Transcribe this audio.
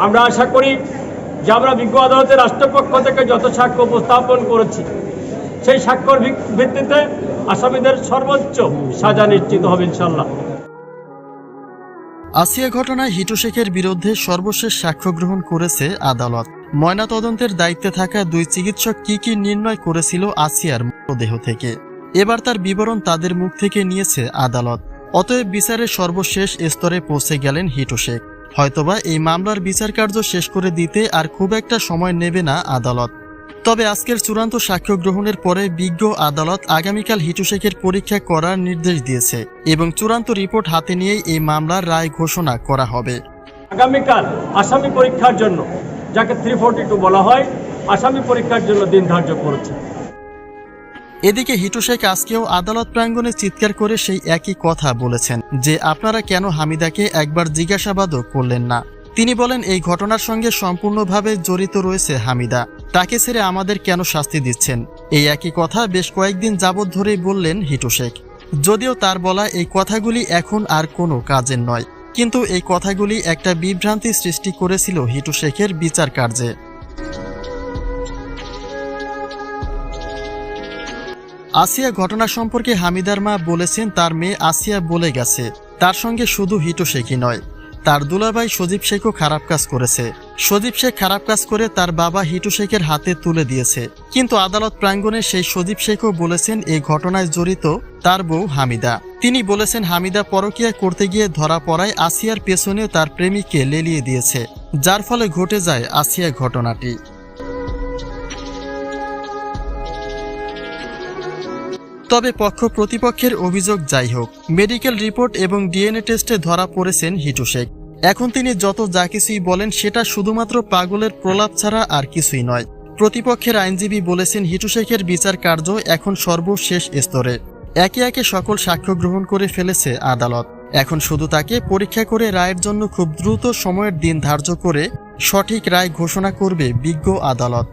আমরা আশা করি যে আমরা বিজ্ঞ আদালতের রাষ্ট্রপক্ষ থেকে যত সাক্ষ্য উপস্থাপন করেছি, সেই সাক্ষ্যর ভিক- ভিত্তিতে আসামিদের সর্বোচ্চ সাজা নিশ্চিত হবে ইনশাল্লাহ আসিয়া ঘটনায় হিটু শেখের বিরুদ্ধে সর্বশেষ সাক্ষ্য গ্রহণ করেছে আদালত। ময়নাতদন্তের দায়িত্বে থাকা দুই চিকিৎসক কি কি নির্ণয় করেছিল আসিয়ার মৃতদেহ থেকে? এবার তার বিবরণ তাদের মুখ থেকে নিয়েছে আদালত। অতএব বিচারের সর্বশেষ স্তরে পৌঁছে গেলেন হিটু শেখ। হয়তোবা এই মামলার বিচার কার্য শেষ করে দিতে আর খুব একটা সময় নেবে না আদালত। তবে আজকের চূড়ান্ত সাক্ষ্য গ্রহণের পরে বিজ্ঞ আদালত আগামীকাল হিটু শেখের পরীক্ষা করার নির্দেশ দিয়েছে এবং চূড়ান্ত রিপোর্ট হাতে নিয়েই এই মামলার রায় ঘোষণা করা হবে। আগামীকাল আসামি পরীক্ষার জন্য, যাকে থ্রি বলা হয়, আসামি পরীক্ষার জন্য দিন ধার্য করেছে। এদিকে হিটু শেখ আজকেও আদালত প্রাঙ্গণে চিৎকার করে সেই একই কথা বলেছেন, যে আপনারা কেন হামিদাকে একবার জিজ্ঞাসাবাদও করলেন না। তিনি বলেন, এই ঘটনার সঙ্গে সম্পূর্ণভাবে জড়িত রয়েছে হামিদা। তাকে ছেড়ে আমাদের কেন শাস্তি দিচ্ছেন? এই একই কথা বেশ কয়েকদিন যাবৎ ধরেই বললেন হিটু শেখ। যদিও তার বলা এই কথাগুলি এখন আর কোনো কাজের নয়, কিন্তু এই কথাগুলি একটা বিভ্রান্তি সৃষ্টি করেছিল হিটু শেখের বিচার কার্যে। আসিয়া ঘটনা সম্পর্কে হামিদার মা বলেছেন, তার মেয়ে আসিয়া বলে গেছে। তার সঙ্গে শুধু হিটো শেখই নয়, তার দুলাভাই সজীব শেখও খারাপ কাজ করেছে। সজীব শেখ খারাপ কাজ করে তার বাবা হিটু শেখের হাতে তুলে দিয়েছে। কিন্তু আদালত প্রাঙ্গণে সেই সজীব শেখও বলেছেন এই ঘটনায় জড়িত তার বউ হামিদা। তিনি বলেছেন, হামিদা পরকিয়া করতে গিয়ে ধরা পড়ায় আসিয়ার পেছনে তার প্রেমিককে লেলিয়ে দিয়েছে। যার ফলে ঘটে যায় আসিয়া ঘটনাটি। তবে পক্ষ প্রতিপক্ষের অভিযোগ যাই হোক, মেডিকেল রিপোর্ট এবং ডিএনএ টেস্টে ধরা পড়েছেন হিটু শেখ। এখন তিনি যত যা কিছুই বলেন সেটা শুধুমাত্র পাগলের প্রলাপ ছাড়া আর কিছুই নয়। প্রতিপক্ষের আইনজীবী বলেছেন হিটু শেখের বিচার কার্য এখন সর্বশেষ স্তরে। একে একে সকল সাক্ষ্য গ্রহণ করে ফেলেছে আদালত। এখন শুধু তাকে পরীক্ষা করে রায়ের জন্য খুব দ্রুত সময়ের দিন ধার্য করে সঠিক রায় ঘোষণা করবে বিজ্ঞ আদালত।